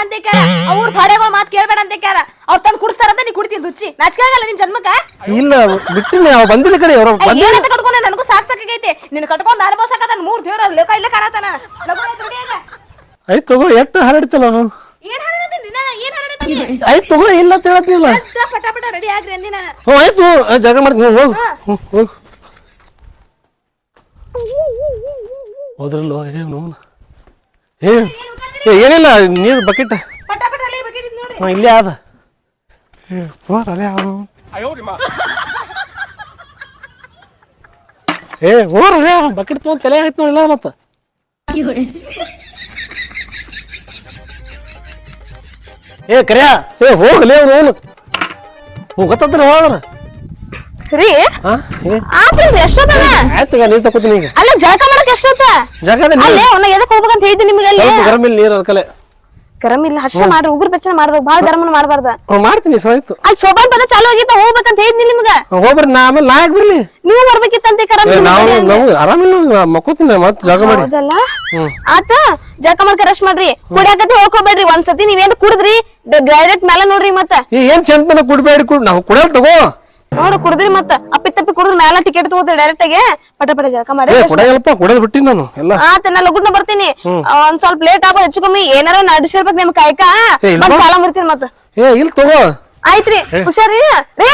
ಅಂತ ಕ್ಯಾರ ಅವ್ರ ಭಾಡೆಗಳ ಮಾತು ಕೇಳಬೇಡ ಅಂತ ಕ್ಯಾರ ಅವ್ರ ಕುಡಿಸ್ತಾರ ಅಂತ ನೀ ಕುಡಿತೀನಿ ದುಚ್ಚಿ ನಾಚಿಕಾಗಲ್ಲ ನಿನ್ ಜನ್ಮಕ್ಕ? ಇಲ್ಲ ಬಿಟ್ಟಿನಿ ಅವ ಬಂದಿಲ್ಲ ಕಡೆ ಅವ್ರು ಬಂದ ಏನಂತ ಕಟ್ಕೊಂಡೆ? ನನಗೂ ಸಾಕ್ ಸಾಕಾಗೈತೆ ನಿನ್ ಕಟ್ಕೊಂಡು ಅನುಭವಸಕತ್ತ ಮೂರ್ ದೇವ್ರ ಲೋಕ ಇಲ್ಲ ಕಾಣತಾನ ಆಯ್ತು ತಗೋ ಎಷ್ಟು ಹರಡ್ತಿಲ್ಲ ನಾನು ಏನ್ ಹರಡತೀನಿ ನಾನು? ಏನ್ ಹರಡತೀನಿ ಆಯ್ತು ತಗೋ ಇಲ್ಲ ಅಂತ ಹೇಳತ್ನಿಲ್ಲ ಪಟ ಪಟ ರೆಡಿ ಆಗ್ರಿ ಅಂದಿ ನಾನು. ಹ್ಞೂ ಆಯ್ತು ಜಾಗ ಮಾಡ್ತೀನಿ ಹೋಗು. ಹ್ಞೂ ಹೋಗು. ಹೋದ್ರಲ್ಲೋ ಏನು ನೋವು ಏ ಏ, ಏನಿಲ್ಲ ನೀರು ಬಕೆಟ್ ಪಟ ಪಟ ಅಲ್ಲಿ ಬಕೆಟ್ ನೋಡ್ರಿ. ಹ್ಞೂ ಇಲ್ಲೇ ಆದ. ಏ ಹೋರ್ ಅಲ್ಲೇ ಅವನು ಏ ಹೋರ್ ಅಲ್ಲೇ ಬಕೆಟ್ ತೊಗೊಂಡು ತಲೆ ಆಯ್ತು ನೋಡಿಲ್ಲ ಮತ್ತೆ. ಏ ಕರ್ಯಾ. ಏ ಹೋಗ್ಲೇ ಅವನು. ಅವನು ಹೋಗತ್ತಂದ್ರೆ ಹೋದ್ರ ರೀ? ಹಾ ಏ ಆತ್ರಿ ಎಷ್ಟೊತ್ತದ? ಆಯ್ತು ನೀರು ತಗೋತೀನಿ ಈಗ. ಅಲ್ಲ ಜಳಕ ಮಾಡಕ್ ಎಷ್ಟೊತ್ತ? ಜಾಗ ಅದ ಅಲ್ಲೇ ಅವ್ನ ಎದಕ್ ಹೋಗ್ಬೇಕಂತ ಹೇಳಿದ್ದೆ ನಿಮಗೆ ಅಲ್ಲಿ? ಸ್ವಲ್ಪ ಗರಂ ಇಲ್ಲ ನೀರು ಅದಕ್ಕಲೆ ಗರಂ ಇಲ್ಲ ಹರ್ಷ ಮಾಡ್ರಿ ಉಗುರ್ ಬೆಚ್ಚನ ಮಾಡ್ಬೇಕು ಭಾಳ ಗರಮನ ಮಾಡ್ಬಾರ್ದ. ಮಾಡ್ತೀನಿ ಸಾಯ್ತು. ಅಲ್ಲಿ ಸೋಬಾನ್ ಪದ ಚಾಲು ಆಗಿತ್ತ ಹೋಗ್ಬೇಕಂತ ಹೇಳಿದ್ನಿ ನಿಮ್ಗ? ಹೋಗ್ಬರ್ರಿ ನಾ ಆಮೇಲೆ ನಾ ಯಾಕೆ ಬರ್ಲಿ. ನೀವು ಬರ್ಬೇಕಿತ್ತಂತೆ ಕರಂ ಏ, ನಾವು ನಾವು ಆರಾಮಿಲ್ಲ ಮಕ್ಕೋತೀನಿ ಮತ್ತೆ ಜಾಗ ಮಾಡಿ. ಹೌದಲ್ಲ? ಆತ ಜಳಕ ಮಾಡ್ಕ ರಶ್ ಮಾಡ್ರಿ. ಕುಡಿಯಾಕತಿ ಹೋಗ್ಕೋಬೇಡ್ರಿ ಒಂದ್ಸತಿ ನೀವೇನ್ ಕುಡಿದ್ರಿ? ಡೈರೆಕ್ಟ್ ಮೇಲೆ ನೋಡ್ರಿ ಮತ್ತ. ಏನ್ ಚಂದನ ಕುಡ್ಬೇಡಿ ಕುಡ್ ನಾವು ಕುಡಿಯಲ್ ತಗೋ. ನೋಡು ಕುಡಿದ್ರಿ ಮತ್ತ. ಅಪ್ಪಿ ತಪ್ಪಿ ಕುಡಿದ್ರ ಮ್ಯಾಲ ಟಿಕೆಟ್ ತಗೋದ್ರಿ ಡೈರೆಕ್ಟ್ ಆಗಿ. ಪಟ ಪಟ ಜಳಕ ಮಾಡಿ. ಕುಡಿಯಲ್ಪ ಬಿಟ್ಟಿನಿ ನಾನು ಎಲ್ಲ. ಆತ ನಾ ಲಗುಡ್ನ ಬರ್ತೀನಿ. ಒಂದ್ ಸ್ವಲ್ಪ ಲೇಟ್ ಆಗೋದು ಹೆಚ್ಚು ಕಮ್ಮಿ. ಏನಾರ ನಡ್ಸಿರ್ಬೇಕು ನಿಮ್ ಕಾಯ್ಕ. ಬಂದ್. ಕಾಲ ಮುರ್ತೀನಿ ಮತ್ತ. ಏ ಇಲ್ಲಿ ತಗೋ. ಆಯ್ತ್ರಿ ಹುಷಾರಿ? ರೀ.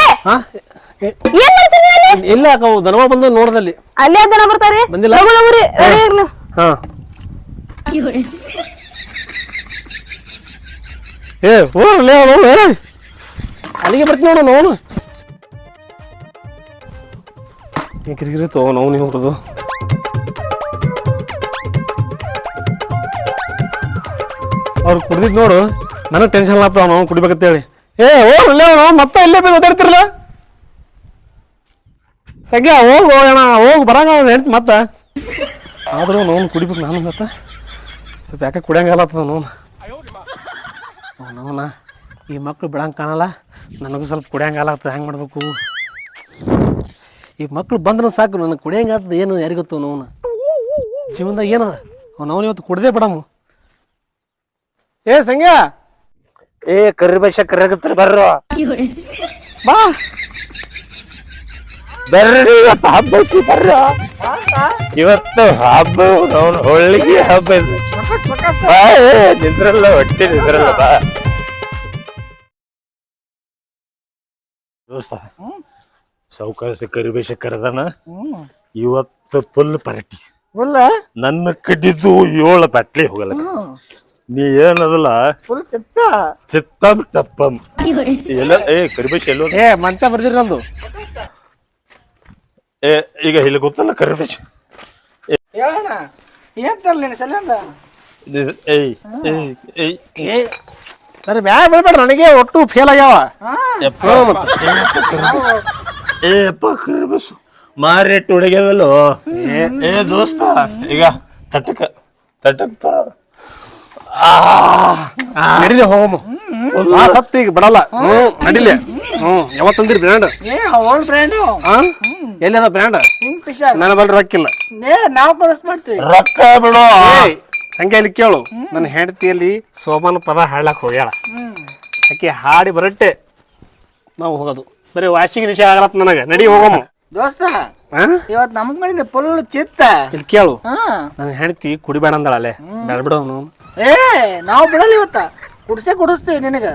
ಏ, ಏನ್ ಮಾಡ್ತೀರಿ ಅಲ್ಲಿ? ಇಲ್ಲ ಅಕ್ಕ ದನವ ಬಂದು ನೋಡ್ದಲ್ಲಿ. ಅಲ್ಲೇ ದನ ಬರ್ತಾರಿ ಬಂದಿಲ್ಲ? ಲಗು ಲಗು ರೀ ರೆಡಿ ಹಾ. ಏ ಏ ಅಲ್ಲಿಗೆ ಬರ್ತೀನಿ ನೋಡು ಅವನು ಈ ಕಿರಿಕಿರಿ ತೋ ನಾವು ನೀವು ಅವ್ರು ಕುಡ್ದಿದ್ ನೋಡು, ನನಗೆ ಟೆನ್ಷನ್ ಆಗ್ತಾವ ನಾವು ಕುಡಿಬೇಕಂತ ಹೇಳಿ. ಏ ಹೋಗ್ಲೇ ಅವನು ಮತ್ತೆ ಇಲ್ಲೇ ಬೇಕು ಓದಾಡ್ತಿರಲ್ಲ ಸಗ್ಯ, ಹೋಗಿ ಹೋಗೋಣ ಹೋಗಿ, ಬರಂಗ ಹೇಳ್ತಿ ಮತ್ತ. ಆದ್ರೂ ನೋವು ಕುಡಿಬೇಕು ನಾನು ಮತ್ತೆ. ಸ್ವಲ್ಪ ಯಾಕೆ ಕುಡಿಯಂಗಲ್ಲ ನೋವು ನೋವನ ಈ ಮಕ್ಳು ಬಿಡಂಗೆ ಕಾಣಲ್ಲ, ನನಗೂ ಸ್ವಲ್ಪ ಕುಡಿಯಂಗಲ್ಲ ಹೆಂಗೆ ಮಾಡ್ಬೇಕು? ಈ ಮಕ್ಳು ಬಂದ್ರೆ ಸಾಕು ನನಗೆ ಕುಡಿಯಂಗಾದ ಏನು ಯಾರಿಗೊತ್ತು ನೋವು ಜೀವನದಾಗ ಏನದ? ಅವ್ನು ಇವತ್ತು ಕುಡ್ದೇ ಬಿಡಮ್ಮ ಏ ಸಂಗ್ಯ! ಏ ಕರಿ ಬೈಶ ಕರ್ಯಾಗತ್ತರ ಬರ್ರೋ. ಬಾ. ಬರ್ರಿ ಇವತ್ತು ಹಬ್ಬ ಐತಿ ಬರ್ರ. ಇವತ್ತು ಹಬ್ಬ ಅವನು ಹೋಳಿಗೆ ಹಬ್ಬ ಇದೆ. ಬಾ, ಏ, ನಿಂದ್ರಲ್ಲ ಹೊಟ್ಟೆ ನಿದ್ರಲ್ಲ ಬಾ. ದೋಸ್ತ ಸೌಕಾಸ ಕರಿಬೇಷ ಕರೆದನ ಇವತ್ತು ಫುಲ್ ಪಾರ್ಟಿ. ಫುಲ್ ನನ್ನ ಕಡಿದು ಏಳು ಬಾಟ್ಲಿ ಹೋಗಲ್ಲ. ನೀ ಏನದಲ್ಲ? ಫುಲ್ ಚಿತ್ತ. ಚಿತ್ತಂ ಟಪ್ಪಂ ಎಲ್ಲ ಏ ಕರಿಬೇಷ ಎಲ್ಲೋ ಏ ಮಂಚ ಬರ್ದಿರ ನಂದು. ಏ ಈಗ ಇಲ್ಲಿ ಗೊತ್ತಲ್ಲ ಕರಿಬೇಶ. ಹೇಳಣ ಏನ್ ತರ್ಲಿ ನಿನ್ನ ಸಲಿಂದ ಇದು- ಏಯ್ ಏಯ್ ಏಯ್ ಏ ಸರಿ ಬ್ಯಾ ಬಿಡ್ಬೇಡ ನನಗೆ ಒಟ್ಟು ಫೇಲ್ ಆಗ್ಯಾವ. ಯಪ್ಪ, ಏ ಅಪ್ಪ ಕರಿಬೇಸು ಮಾರೇಟ್ ಹುಡುಗ್ಯವಲ್ಲೋ ಏ ಏ ದೋಸ್ತ ಈಗ ತಟ್ಟಕ ತಟ್ಟಕ್ ತರ ನಡಿಲಿ ಹೋಗಮ್ಮ ಆ ಸತ್ತು ಈಗ ಬಿಡಲ್ಲ. ಹ್ಞೂ ನಡಿಲಿ. ಹ್ಞೂ ಯಾವತ್ತು ತಂದಿರಿ ಬ್ರ್ಯಾಂಡ್ ಏ ಓಲ್ಡ್ ಬ್ರ್ಯಾಂಡು ಹಾ ಎಲ್ಲಿ ಅದ ಬ್ರ್ಯಾಂಡ್ ನನ್ನ ಬಳಿ ರೊಕ್ಕಿಲ್ಲ ಏ ನಾವು ಕಳಿಸ್ ಮಾಡ್ತೀವಿ ರೊಕ್ಕ ಬಿಡು. ಸಂಖ್ಯೆ ಇಲ್ಲಿ ಕೇಳು. ನನ್ನ ಹೆಂಡತಿಯಲ್ಲಿ ಸೋಮನ ಪದ ಹಾಡ್ಲಕ್ ಹೋಗ್ಯಾಳ. ಆಕೆ ಹಾಡಿ ಬರಟ್ಟೆ. ನಾವು ಹೋಗೋದು. ಬರೀ ವಾಸಿಗೆ ನಿಶೆ ಆಗಲತ್ತ ನನಗೆ. ನಡಿ ಹೋಗಮ್ಮ ದೋಸ್ತ ಇವತ್ ನಮಗ್ ಮಾಡಿದ ಫುಲ್ ಚಿತ್ತ. ಇಲ್ಲಿ ಕೇಳು. ಹಾ. ನನ್ನ ಹೆಂಡತಿ ಕುಡಿಬೇಡ ಅಂದಳಲೆ ಅಲ್ಲೇ ಬೇಡ ಬಿಡು ಅವನು. ಏ ನಾವು ಬಿಡಲ್ಲ ಇವತ್ತ. ಕುಡ್ಸೇ ಕುಡಿಸ್ತೀವಿ ನಿನಗ.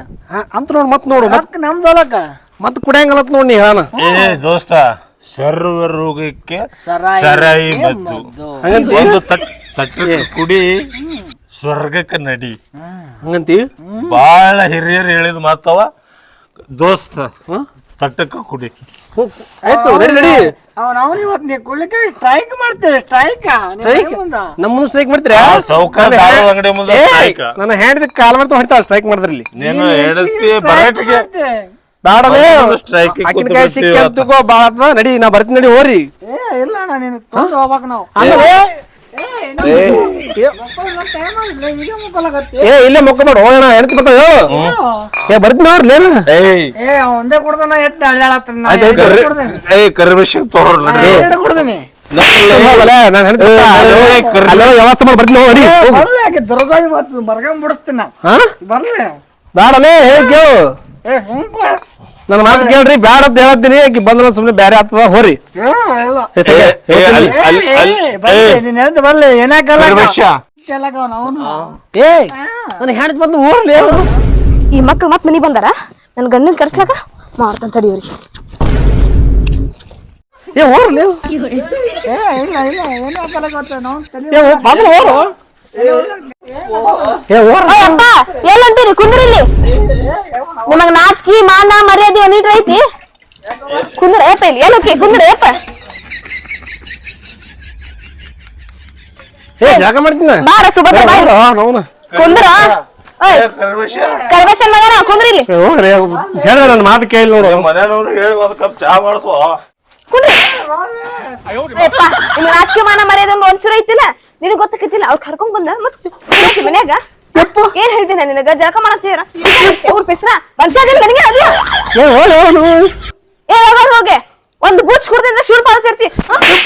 ಅಂತ ನೋಡು ಮತ್ ನೋಡು ಮತ್ ನಮ್ಮ ನಮ್ದು ಹೊಲಕ್ಕ. ಮತ್ ಕುಡಿಯಂಗಲತ್ ನೋಡಿ ನೀ ಹೇಳಣ ಏ ದೋಸ್ತ ಸರ್ವ ರೋಗಕ್ಕೆ ಸರಾಯಿ ಸರಾಯಿ ಮದ್ದು. ಹಂಗಂತಿ? ಒಂದು ತಟ್ ತಟ್ಟಕ್ಕೆ ಕುಡಿ ಸ್ವರ್ಗಕ್ಕೆ ನಡಿ. ಹಂಗಂತಿ? ಬಹಳ ಹಿರಿಯರು ಹೇಳಿದ ಮಾತವ ದೋಸ್ತ ತಟ್ಟಕ್ಕೆ ಕುಡಿ. ಆಯ್ತು ನಡಿ ನಡಿ ಅವ್ನ ಸ್ಟ್ರೈಕ್ ಮಾಡ್ತೇವೆ ಸ್ಟ್ರೈಕ್ ಸ್ಟ್ರೈಕ್ ನಮ್ಮ ಮುಂದೆ ಸ್ಟ್ರೈಕ್ ಮಾಡ್ತೀರಾ? ಸೌಕರ್ಯ ಅಂಗಡಿ ಮುಂದೆ. ನನ್ನ ಹೆಂಡತಿ ಕಾಲ್ ಮಾಡ್ತಾ ಹೊಡಿತಾಳ ಸ್ಟ್ರೈಕ್ ಮಾಡಿದ್ರಿ ಇಲ್ಲಿ. ನೀನು ಹೇಳ್ತಿ ಬರಟಿಗೆ. ಬೇಡಲೇ. ಸ್ಟ್ರೈಕ್ ಆಕಿನ ಕೈ ಸಿಕ್ಕಿ ತಗೋ ಬಾ ನಡಿ ನಾ ಬರ್ತೀನಿ ನಡಿ ಹೋರಿ ಏ ಇಲ್ಲ ಅಣ್ಣ ನೀನು ತೊಗೊಂಡು ಹೋಗ್ಬೇಕು ನಾವು. ಆಮೇಲೆ ಏ ಇಲ್ಲೇ ಹೋಗೋಣ ಹೆಂಡತಿ ಬರ್ತಾವ ಹೇಳು. ಏ ಬರ್ತೀನಿ ನೋಡ್ರಿ ಏಯ್. ಏ ಕರಿಬೇಷ ತೋರ್ ಅಲ್ಲೋ ವ್ಯವಸ್ಥೆ ಮಾಡಿ ನೋಡಿ ಬರ್ಲಿ ಬಿಡಿಸ್ತೀನಿ. ಹೇಳಿ ಕೇಳು. ನನ್ನ ಮಾತು ಕೇಳ್ರಿ ಬ್ಯಾಡ ಅಂತ ಹೇಳತ್ತೀನಿ. ಆಕಿ ಬಂದ್ರ ಸುಮ್ಮನೆ ಬ್ಯಾರೆ ಆಗ್ತದ ಹೋರಿ. ನನ್ನ ಬಂದು ಹೋರ್ಲಿ ಈ ಮಕ್ಳು ಮತ್ ಮನಿ ಬಂದಾರ? ನನ್ನ ಗಂಡನ್ ಕರ್ಸ್ಲಾಕ? ಮಾಡ್ತಾನ ತಡಿಯವ್ರಿಗೆ ಏ ಹೋರ್ಲಿ ಏ ಹೋರು ಹೋರ್ ಅಪ್ಪ ಎಲ್ಲಂತೀರಿ? ನಿಮಗ್ ನಾಚಿಕೆ ಮಾನ ಮರ್ಯಾದೆ ನೀಟ್ ಐತಿ? ಕುಂದ್ರ ಏಪ ಇಲ್ಲಿ ಏನು ಕುಂದ್ರ ಏಪ ಏ ಜಾಗ ಮಾಡ್ತೀನಿ ಬಾರ ಸುಭದ್ರ ಬಾಯ್ ಕುಂದ್ರ. ಕರ್ಬೇಸನ್ ಮಗನ ಹೇಳ ನನ್ನ ಮಾತು ಕೇಳಿ ನೋಡು. ಮನೆಯವ್ರು ಹೇಳಿ ಒಂದ್ ಕಪ್ ಚಾ ಮಾಡಿಸು. ಕುಂದ್ರಿ. ಏಪ್ಪ ನಿಮ್ಗೆ ನಾಚಿಕೆ ಮಾನ ಮರ್ಯಾದೆ ಒಂದು ಒಂಚೂರು ಐತಿಲ್ಲ? ನಿನಗ್ ಗೊತ್ತಾಕತಿಲ್ಲ ಅವ್ರು ಕರ್ಕೊಂಡ್ ಬಂದ ಮತ್ತೆ ಮನ್ಯಾಗ. ಏನ್ ಹೇಳ್ತೀನಿ ನಿನಗ? ಜಳಕ ಮಾಡತ್ತೀರ ಅವ್ರ ಪೆಸ್ರ ಮನುಷ್ಯ ಆಗಿಲ್ಲ ನನಗೆ ಅದು? ಏ ಹೋಗಿ ಒಂದು ಬೂಚ್ ಕುಡ್ದಿಂದ ಶೂರ್ ಪಾಲಿಸಿರ್ತಿ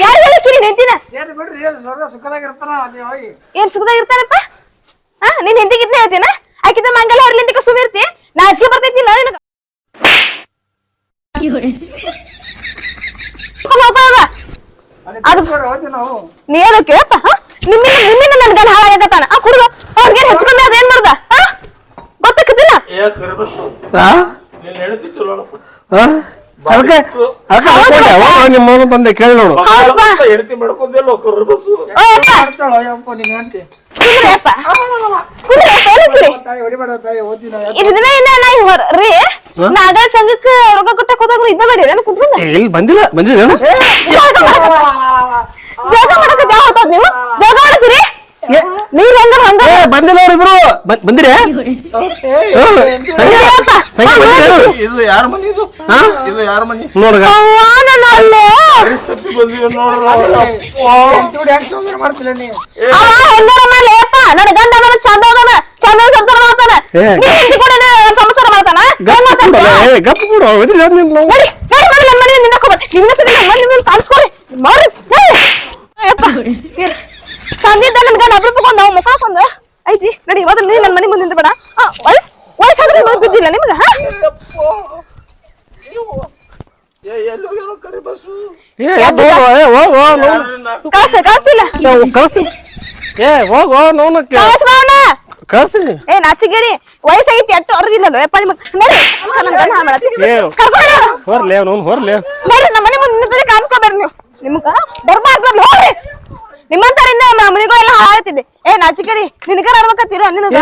ಯಾರು ಹೇಳಿಕಿರಿ ನಿಂತಿನ ಸೇರಿ ಬಿಡ್ರಿ ಏನ್ ಸುಖದಾಗ ಇರ್ತಾನ ಅಲ್ಲಿ ಹೋಗಿ. ಏನ್ ಸುಖದಾಗ ಇರ್ತಾನಪ್ಪ? ಹಾ? ನೀನ್ ಹಿಂದಿಗಿದ್ನೇ ಹೇಳ್ತೀನ? ಆಕಿತ ಮಂಗಲ ಹರ್ಲಿಂತಿಕ ಸುಮಿರ್ತಿ ನಾಚಿಕೆ ನಿನಗ. ಅದು ಬಿಡ್ರಿ, ಹೋಗ್ತೀವಿ ನಾವು. ನೀ ಏನು ಕೇಳಪ್ಪ ನಿಮ್ಮಿಂದ ನಿಮ್ಮಿಂದ ನನ್ನ ಗಂಡ ಹಾಳಾಗತ್ತಾನ ಆ ಕುಡುಗ ಅವ್ರಿಗೆ ಹಚ್ಕೊಂಡ ಅದೇನ್ ಮಾಡ್ದ ಹಾ ಗೊತ್ತಾಕತಿಲ್ಲ ಏ ಗರ್ಭಶ್ಯ. ಹಾ ನೀನ್ ಹೇಳ್ತಿ ಚಲೋಣಪ್ಪ ಹಾ ಅದಕ್ಕೆ ಅದಕ್ಕೆ ಅನ್ಕೊಂಡೆ ಅವಾಗ ನಿಮ್ಮ ಮಗನ ತಂದೆ ಕೇಳಿ ನೋಡು ಹೌದಪ್ಪ. ಹೆಂಡತಿ ಮಾಡ್ಕೊಂಡೆಲ್ಲೋ ಕರ್ಬಸ್ಸು ಓ ಅಪ್ಪ ಮಾಡ್ತಾಳ ಯಪ್ಪ ನೀನ್ ಹೇಳ್ತಿ ಕುಂದ್ರಿ ಅಪ್ಪ ಕುಂದ್ರಿ ಅಪ್ಪ ಏನಂತೀರಿ ತಾಯಿ ಹೊಡಿಬೇಡ ತಾಯಿ ಓದ್ತೀನಿ ನಾವು ಇದು ದಿನ ಇಂದ ನಾ ಹೊರ ರೀ ನಾಗ ಸಂಘಕ್ಕ ರೊಕ್ಕ ಕೊಟ್ಟಕ್ ಹೋದಾಗ ಇದ್ದ ಬೇಡಿ ನಾನು ಕುಂತ್ಕೊಂಡ ಏ, ಇಲ್ಲಿ ಬಂದಿಲ್ಲ ಬಂದಿದ್ದೇನು ಜಾಗ ಮಾಡಕ ಯಾವ ಹೊತ್ತಾದ್ ನೀವು? ಜಾಗ ಮಾಡತ್ತೀರಿ ನೀರ್ ಹೆಂಗ ಹಂಗ ಏ ಬಂದಿಲ್ಲ ಅವ್ರಿಬ್ರು ಬ- ಬಂದಿರಿ? ಇದು ಯಾರ ಮನಿ ಇದು? ಹಾ? ಇದು ಯಾರ ಮನಿ? ನೋಡ್ಗ. ಅವ್ವ ನನ್ನ ಅಲ್ಲೇ. ತಪ್ಪಿ ಬಂದಿವಿ ನೋಡ್ರ ಚೂಡಿ ಹೆಂಗ್ ಸುಮ್ಮನೆ ಮಾಡ್ತಿಲ್ಲ ನೀ ಅವ ಹೆಂಗಾರ ಮಾಡ್ಲಿ ಅಪ್ಪ ನನ್ನ ಗಂಡ ಚಂದ ಅದಾನ ಚಂದ ಸಂಸಾರ ಮಾಡ್ತಾನ. ನೀ ಹೆಂಡತಿ ಕೂಡ ಸಂಸಾರ ಮಾಡ್ತಾನ? ಹೆಂಗ್ ಗಪ್ ಮಾತಾಡ್ತೀಯ? ಬಿಡು, ಏ, ಗಪ್ ಬಿಡು ಇದ್ರಿ ಯಾರು ನಿಮ್ಗೆ ನಾವು? ನಡಿ ನಡಿ ಮಾಡಿ ನನ್ನ ಮನೆ ನಿನ್ನ ಹೋಗ್ಬೇಡಿ ನಿನ್ನ ಸರಿ ಮನೆ ನಿನ್ನ ಕಾಣಿಸ್ಕೊರಿ. ತಂದಿದ್ದ ನನ್ ಗಂಡ ಅಬ್ರಪ್ಪಕೊಂಡ್ ನಾವು ಮುಖಾಕೊಂಡ ಐತಿ ನಡಿ ಮೊದಲು ನೀ ನನ್ನ ಮನೆ ಮುಂದೆ ನಿಂತು ಬೇಡ ವಯಸ್ ವಯಸ್ಸಾದ್ರೆ ನಿಮಗೆ? ಬಿದ್ದಿಲ್ಲ. ಕಳ್ಸ ಹೋಗ್ ಕಳಿಸ್ತೀನಿ. ಏ ಹೋಗು ನೋನ ಕಳಿಸ್ತೀನಿ. ಏ ನಾಚಿಗೇರಿ ವಯಸ್ಸಾಗೈತಿ ಅಟ್ಟು ಅರ್ಗಿಲ್ಲಲ್ಲ ಯಪ್ಪ ನಿಮಗೆ ನಡಿ. ನನ್ನ ಗಂಡ ಹಾಳ್ ಮಾಡತ್ತಿ. ಏ. ಕರ್ಕೊಂಡು ಹೋಗು. ಅವ್ನು ಹೊರ್ಲೆ. ನೋಡ್ರಿ ಮನೆ ಮುಂದೆ ಕಾಣಿಸ್ಕೋಬೇಡ್ರಿ ನೀವು. ನಿಮ್ಗ ಬರ್ಬಾರ್ದು ಹೋಗ್ರಿ. ನಿಮ್ಮಂತರಿಂದ ಮನೆಗಳೆಲ್ಲ ಹಾಳಾಗ್ತಿದ್ದೆ ಏ ನಾಚಿಕರಿ ನಿನಗರ ಅರ್ಬೇಕತ್ತಿಲ್ಲ ನಿನಗ?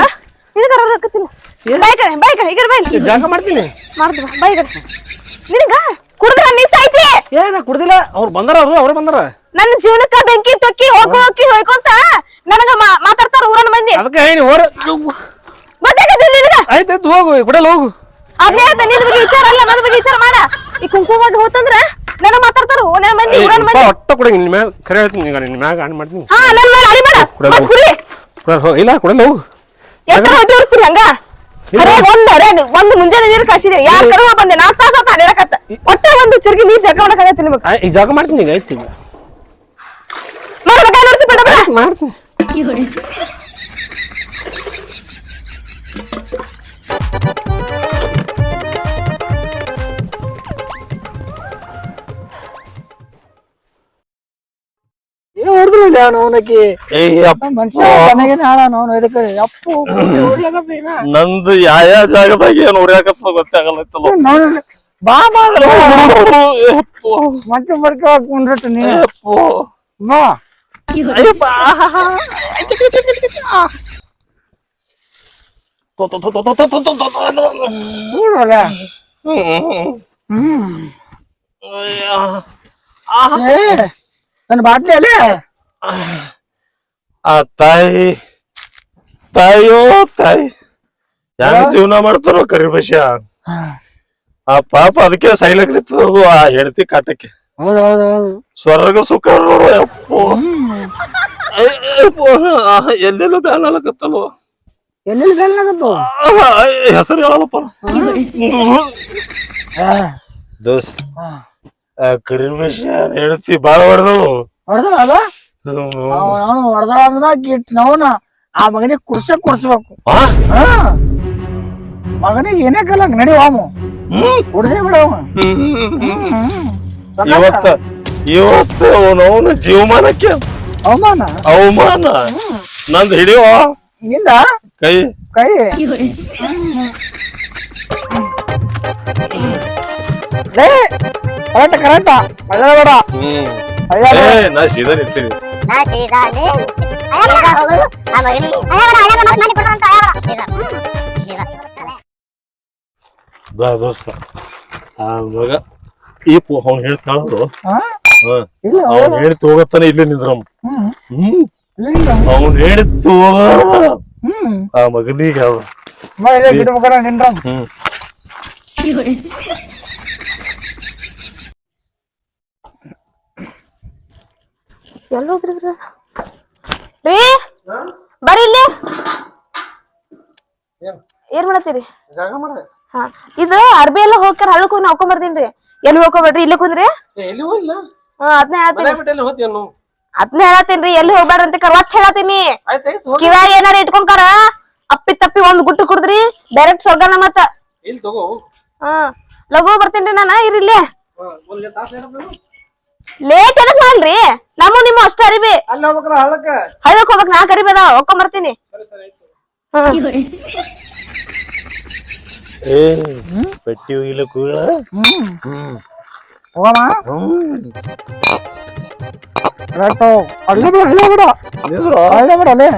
ನಿನಗರ ಅರ್ಬೇಕತ್ತಿಲ್ಲ ಬಾಯ್ ಕಡೆ ಬಾಯ್ ಕಡೆ ಈಗ ಬಾಯ್. ಜಾಗ ಮಾಡ್ತೀನಿ. ಮಾಡ್ದು ಬಾಯ್ ಕಡೆ ನಿನಗ? ಕುಡ್ದ್ರ ಮಿಸ್ ಐತಿ. ಏ ನಾ ಕುಡ್ದಿಲ್ಲ. ಅವ್ರು ಬಂದಾರ ಅವ್ರು ಅವ್ರು ಬಂದಾರ. ನನ್ನ ಜೀವನಕ್ಕ ಬೆಂಕಿ ತೊಕ್ಕಿ ಹೋಗಿ ಹೋಗಿ ಹೋಯ್ಕೊಂತ ನನಗ ಮಾತಾಡ್ತಾರ ಊರನ ಮಂದಿ. ಅದಕ್ಕೆ ಏನು ಹೊರ. ಗೊತ್ತಾಗತ್ತಿಲ್ಲ ನಿನಗ? ಆಯ್ತು ಹೋಗು ಕುಡಲ್ ಹೋಗು. ಅದೇ ಹೇಳ್ತ ನಿನ್ ಬಗ್ಗೆ ವಿಚಾರ ಅಲ್ಲ ನನ್ನ ಬಗ್ಗೆ ವಿಚಾರ ಮಾಡ. ಈ ಕುಂಕುಮವಾಗಿ ಹೋತಂದ್ರ ನನ್ನ ಮಾತಾಡ್ತಾರ? ನನ್ನ ಮಂದಿ ಮಂದಿ ನಿನ್ನ ಮ್ಯಾಗ. ಖರೆ ಹೇಳ್ತೀನಿ ಈಗ ನಿನ್ನ ಮ್ಯಾಗ ಆನ್ ಮಾಡ್ತೀನಿ. ಹಾ ನನ್ನ ಮೇಲೆ ಮತ್ ಕುರಿ ಹೋಗು ಇಲ್ಲ ಕುಡಲ್ ಹೋಗು. ಎತ್ತ ಹಂಗ? ಒಂದ್ ಮುಂಜಾನೆ ನೀರ್ ಕಳ್ಸಿದ್ರಿ ಯಾರ್ ಕರುವ ಬಂದೆ? ನಾಲ್ಕು ತಾಸ ಆತ ಅಡ್ಯಾಡಕತ್ತ ಒಟ್ಟೆ ಒಂದು ಚರ್ಗಿ ನೀರ್ ಜಗ ಮಾಡಕತ್ತೈತಿ ನಿಮಗ್. ಈ ಜಾಗ ಮಾಡ್ತೀನಿ ಈಗ ಮಾಡ್ಬೇಕ ಬಿಡ ಬಿಡ. ಮಾಡ್ತೀನಿ. ಅಪ್ಪ ಮನುಷ್ಯ ಮನೆಗೇನೆ ಹಾಳ ಅವನು ಇದಕ್ಕೆ ಅಪ್ಪು ಹೊಡ್ಲಾಕತ್ತೀನ. ನಂದು ಯಾವ ಯಾವ ಜಾಗದಾಗ ಏನ್ ಉರಿಯಾಕತ್ತ ಗೊತ್ತಾಗಲ್ಲತ್ತಲ್ಲ ಬಾ ಬಾ ಬಾ ಮತ್ತೆ ಬರ್ಕ ಕುಂಡ್ರಟ್ಟು ನೀ ಬಾ ನೋಡಲ್ಲ ಏ ನನ್ನ ಬಾಟ್ಲಿ ಅಲ್ಲೇ ಆ ತಾಯಿ ತಾಯಿಯೋ ತಾಯಿ. ಹೆಂಗ್ ಜೀವನ ಮಾಡ್ತಾರೋ ಕರಿಬಶ ಆ ಪಾಪ ಅದಕ್ಕೆ ಸೈಲೆಂಟ್ ನಿಂತದು ಆ ಹೆಂಡತಿ ಕಾಟಕ್ಕೆ. ಸ್ವರ್ಗ ಸುಖ ಎಲ್ಲೆಲ್ಲೋ ಬ್ಯಾನ್ ಅಲಕತ್ತಲ್ವ ಎಲ್ಲೆಲ್ಲಿ ಬೆಲ್ಲಾಗತ್ತು ಹೆಸರು ಹೇಳಲ್ಲಪ್ಪ. ದೋಸ್ ಕರಿಮೇಶ ಹೇಳ್ತಿ ಬಾಳ ಹೊಡೆದಳು. ಹೊಡೆದ ಅದ? ಅವನು ಹೊಡೆದ ಇಟ್ ನಾವನ ಆ ಮಗನಿಗೆ ಕುರ್ಸ ಕುರ್ಸ್ಬೇಕು ಹಾ. ಮಗನಿಗೆ ಏನೇ ಕಲ್ಲ ನಡಿ ವಾಮು. ಕುಡ್ಸೇ ಬಿಡ ಇವತ್ತ ಇವತ್ತು ಅವನವನ ಜೀವಮಾನಕ್ಕೆ ಅವಮಾನ? ಅವಮಾನ. ನಂದು ಹಿಡಿಯೋ? ನಿಂದ ಕೈ. ಕೈ. ಕರೆಂಟ ಕರೆಂಟ ಕರೆಕ್ಟ್ ಬೇಡ. ನಾ ಸೀದಾ ನಿಂತೀನಿ ನಾ ಸೀದಾ ಅಲ್ಲಿ. ಸೀದಾ ಹೋಗುದು ಆ ಮಗನಿಗೆ. ಸೀದಾ ಸೀದಾ ಬಾ ದೋಸ್ತ. ಆ ಮಗ ಈ ಪು ಅವ್ನು ಹೇಳ್ತಾಳದು ಹಾ? ಇಲ್ಲ ಅವ್ನು ಹೇಳಿ. ತಗೋತಾನೆ ಇಲ್ಲಿ ನಿಂದ್ರಮ್ಮ. ಹ್ಮ್. ಅವ್ನು ಹೇಳಿ ತಗೋ ಆ ಮಗನಿಗೆ ಹ್ಮ್. ಎಲ್ಲಿ ಹೋದ್ರಿ ಇವ್ರು? ರೀ ಬರ್ರಿ ಇಲ್ಲಿ. ಏನ್? ಮಾಡತ್ತೀರಿ? ಜಾಗ ಮಾಡ. ಹಾ ಇದು ಅರ್ಬಿ ಎಲ್ಲ ಹೋಗ್ತಾರ ಹಳ್ಳಕ್ ಹೋಗಿ ನಾವ್ಕೊಂಡ್ ಬರ್ತೀನ್ರಿ ಎಲ್ಲಿ ಹೋಗ್ಕೋಬೇಡ್ರಿ ಇಲ್ಲಿ ಕುಂದ್ರಿ? ಎಲ್ಲಿ ಹೋಗಿಲ್ಲ ಹಾ ಅದ್ನ ಹೇಳತ್ತೀನಿ ಹೋಗ್ತೀವಿ ಅದ್ನ ಹೇಳತ್ತೀನ್ರಿ ಎಲ್ಲಿ ಹೋಗ್ಬೇಡ್ರಿ ಅಂತ ಕರ್ವತ್ ಹೇಳತ್ತೀನಿ ಕಿವ್ಯಾಗ ಏನಾರ ಇಟ್ಕೊಂಡ್ಕಾರ ಅಪ್ಪಿ ತಪ್ಪಿ ಒಂದ್ ಗುಟ್ಟು ಕುಡ್ದ್ರಿ ಡೈರೆಕ್ಟ್ ಸೊಗನ ಮತ್ತ. ಇಲ್ಲಿ ತಗೋ. ಹಾ ಲಘು ಬರ್ತೀನಿ ನಾನ ಇರ್ಲಿ ಇಲ್ಲೇ. ಒಂದ್ ತಾಸ ಲೇಟ್ ಎದಕ್ ಮಾಡ್ರಿ. ನಮ್ಮ ನಿಮ್ಮ ಅಷ್ಟ ಅರಿಬಿ ಅಲ್ಲಿ ಹೋಗ್ಬೇಕ್ರ ಹಳ್ಳಕ್ಕ? ಹಳ್ಳಕ್ ಹೋಗ್ಬೇಕ್ ನಾ ಕರಿಬೇದ ಒಕ್ಕೊಂಡ್ ಬರ್ತೀನಿ. ಏ ಪೆಟ್ಟಿ ಹೋಗಿಲ್ಲ ಕೂಳ? ಹ್ಮ್. ಹೋಗಮ್ಮ. ಹ್ಮ್. ಕರೆಕ್ಟ್ ಅಲ್ಲೇ ಬಿಡ ಅಲ್ಲೇ ಬಿಡ. ನಿಂದ್ರು? ಅಲ್ಲೇ ಬಿಡ ಅಲ್ಲೇ.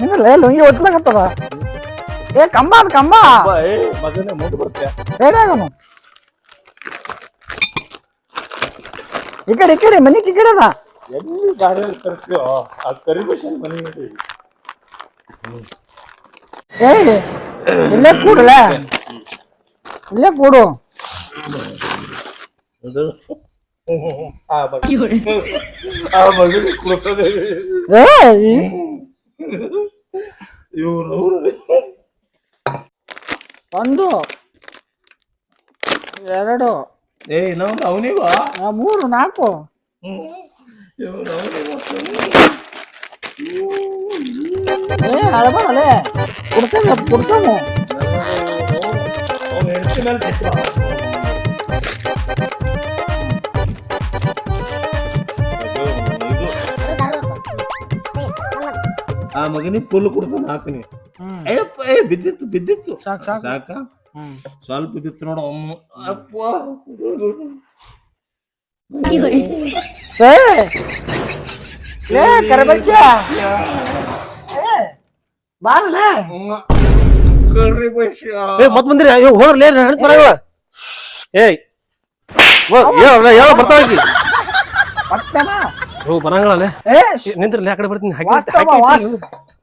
ನಿಂದಲ್ಲ ಲುಂಗಿ ಒತ್ಲಾಕತ್ತದ. ಏ ಕಂಬ ಅದ ಕಂಬ. ಮಗನೇ ಮುಂದೆ ಬರ್ತೀಯ ಸೈಡ್ ಆಗನು. ಈ ಕಡೆ ಈ ಕಡೆ ಮನಿ ಈ ಕಡೆ ಅದ ಎಲ್ಲಿ ಗಾಡಿಯಲ್ಲಿ ತರ್ತೀಯೋ ಆ ಕರಿಬೇಷನ್ ಮನೆ ನೋಡಿ ಏ ಇಲ್ಲೇ ಕೂಡಲ ಇಲ್ಲೇ ಕೂಡು ಅದು ಆ ಮಗ ಆ ಮಗನಿಗೆ ಕುಡಿಸೋದೇ ಏ ಇವ್ರು ಒಂದು ಎರಡು ಏ ನಾವು ಅವನಿವ ಆ, ಮೂರು ನಾಲ್ಕು. ಏ ಹೆಂಡತಿ ಮೇಲೆ ಬಿಟ್ಟು ಆ ಮಗನಿಗೆ ಫುಲ್ ಕುಡ್ದು ಹಾಕ್ನಿ ಏಪ್ಪ ಏ ಬಿದ್ದಿತ್ತು ಬಿದ್ದಿತ್ತು. ಸಾಕ್ ಸಾಕ್. ಸಾಕ? ಸ್ವಲ್ಪ ಬಿತ್ತು ನೋಡು ಅಮ್ಮ. ಅಪ್ಪ. ಏ ಏ ಕರಬಸ್ಯ. ಏ ಬಾರಲೆ ಕರ್ರಿ ಬಸ್ಯ ಏ ಮತ್ ಬಂದಿರಿ ಅಯ್ಯೋ ಹೋಗ್ರಲೇ ಏಯ್ ಹೇಳ ಬರ್ತಾವ ಆಕಿ? ಪಟ್ಟಣ ಓ ಬರಂಗಳೇ ಏ ನಿಂದ್ರಲ್ಲ ಆ ಕಡೆ ಬರ್ತೀನಿ. ಹಾಕಿ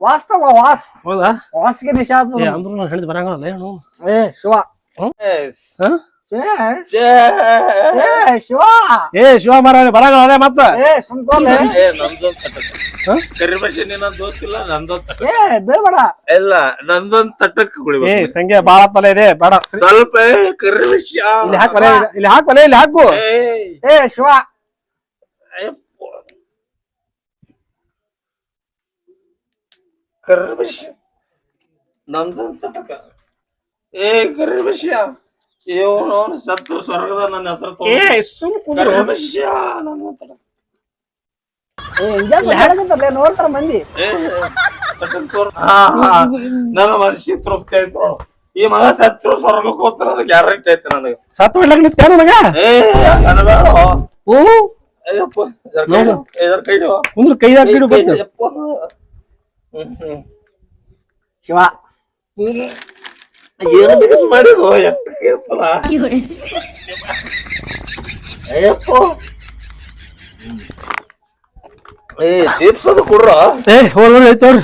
ವಾಸ್ತವ ವಾಸ್. ಹೌದಾ? ವಾಸ್ಗೆ ನಿಶ ಏ ಅಂದ್ರು ನಾನು ಹೇಳಿದ್ ಬರಂಗಳಲ್ಲ ಏನು ಏ ಶಿವ. ಹಾ? ಏ ಶಿವ. ಏ ಶಿವ ಮಾರ ಬರಂಗಲ್ಲ ಮತ್ತ. ಏ ಸುಮ್ಕೋಲೆ ಏ ನಂದೋನ್ ತಟಕ. ಕರಿ ಬಸ್ಯ ನಿನ್ನ ದೋಸ್ತಿಲ್ಲ ನಂದೊಂದ್ ತಟಕ. ಏ ಬೇಡ ಇಲ್ಲ ನಂದೊಂದ್ ತಟಕ್ ಏ ಸಂಖ್ಯೆ ಬಾಳ ತಲೆ ಇದೆ ಬೇಡ. ಸ್ವಲ್ಪ ಇಲ್ಲಿ ಹಾಕ್ ಬಲೆ ಇಲ್ಲಿ ಹಾಕ್ ಬಲೆ ಇಲ್ಲಿ ಹಾಕು. ಏ ಶಿವ. ಅಯ್ಯಪ್ಪ. ನಮ್ದಂತ ಏ ಕರ್ರಿ ಬಸ್ಯ ಇವನು ಸತ್ತು ಸ್ವರ್ಗದ ನನ್ನ ಹೆಸರು ಏ ಸುಮ್ ಕುಂದ್ರು ಕರ್ರಿ ಬಸ್ಯ ನಂದೊಂದ್ ತಟಕ ಏ ಹಿಂಗ್ಯಾಕ್ ಮಾತಾಡಕತ್ತಾರ್ಲೆ ನೋಡ್ತಾರ ಮಂದಿ. ನನ್ನ ಮನಸ್ಸಿಗೆ ತೃಪ್ತಿ ಆಯ್ತು ನೋಡು. ಈ ಮಗ ಸತ್ರು ಸ್ವರ್ಗಕ್ಕೆ ಹೋಗ್ತಾರ ಅದು ಗ್ಯಾರಂಟಿ ಐತೆ ನನಗೆ? ಸತ್ತು ಬಿಡ್ಲಕ್ ನಿಂತ ನನಗ? ಏ ಅನ್ಬೇಡ ಓ ಅಯ್ಯಪ್ಪ ಇದರ ಕೈ. ಕುಂದ್ರ ಕೈ ಹಾಕಿಡು ಕೈ ಬಂದು ಹಿಡಿಯಪ್ಪ. ಹ್ಮ್, ಹ್ಮ್. ಶಿವ. ಏನು ಬಿಗಿಸ್ ಮಾಡಿದ್ರು ಕೇಳ್ತಲ್ಲ ಅಯ್ಯಪ್ಪ. ಏ ಚಿಪ್ಸ್ ಅದು ಕೊಡ್ರ? ಏ ಹೋಲ್ ಹೋಲ್ ಐತ್ ನೋಡ್ರಿ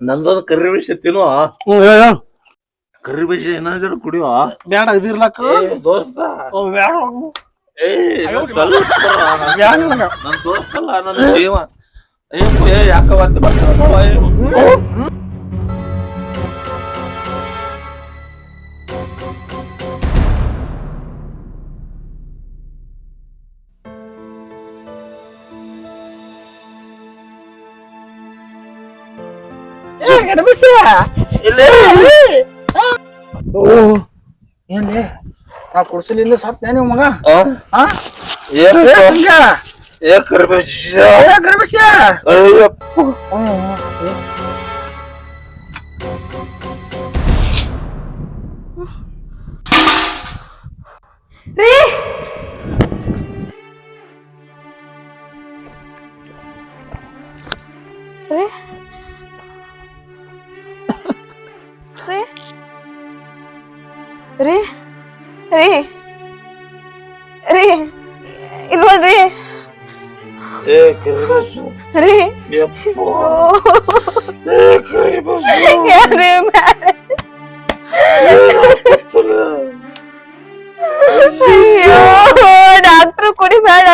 ನಂದೊಂದು ಕರ್ರಿ ವಿಷಯ ತಿನ್ನುವ. ಕರ್ರಿ ವಿಷಯ ಏನಾದ್ರು ಕುಡಿಯುವ? ಬ್ಯಾಡ ಇದಿರ್ಲಕ್ಕ ದೋಸ್ತ. ಬ್ಯಾಡ. ಏ ನನ್ ದೋಸ್ತಲ್ಲ ನನ್ನ ಜೀವ. ಏ ಯಾಕವ ಅಂತ ಬರ್ತಾವ ಏನ್ಲೇ? ನಾ ಕುಡ್ಸಲಿಲ್ಲ ಸತ್ ನೀವು ಮಗ? ಹಂಗ ಏ ಕರಿಬೇಶ ಏ ಗಣಪತಿ ಅಯ್ಯಪ್ಪ ರೀ ರೀ ರೀ ರೀ ರೀ ರೀ 예, 그리웠어. 그래? 몇 번. 예, 그리웠어. 여름아. 여름아. ಅಯ್ಯೋ ಡಾಕ್ಟ್ರು ಕುಡಿಬೇಡ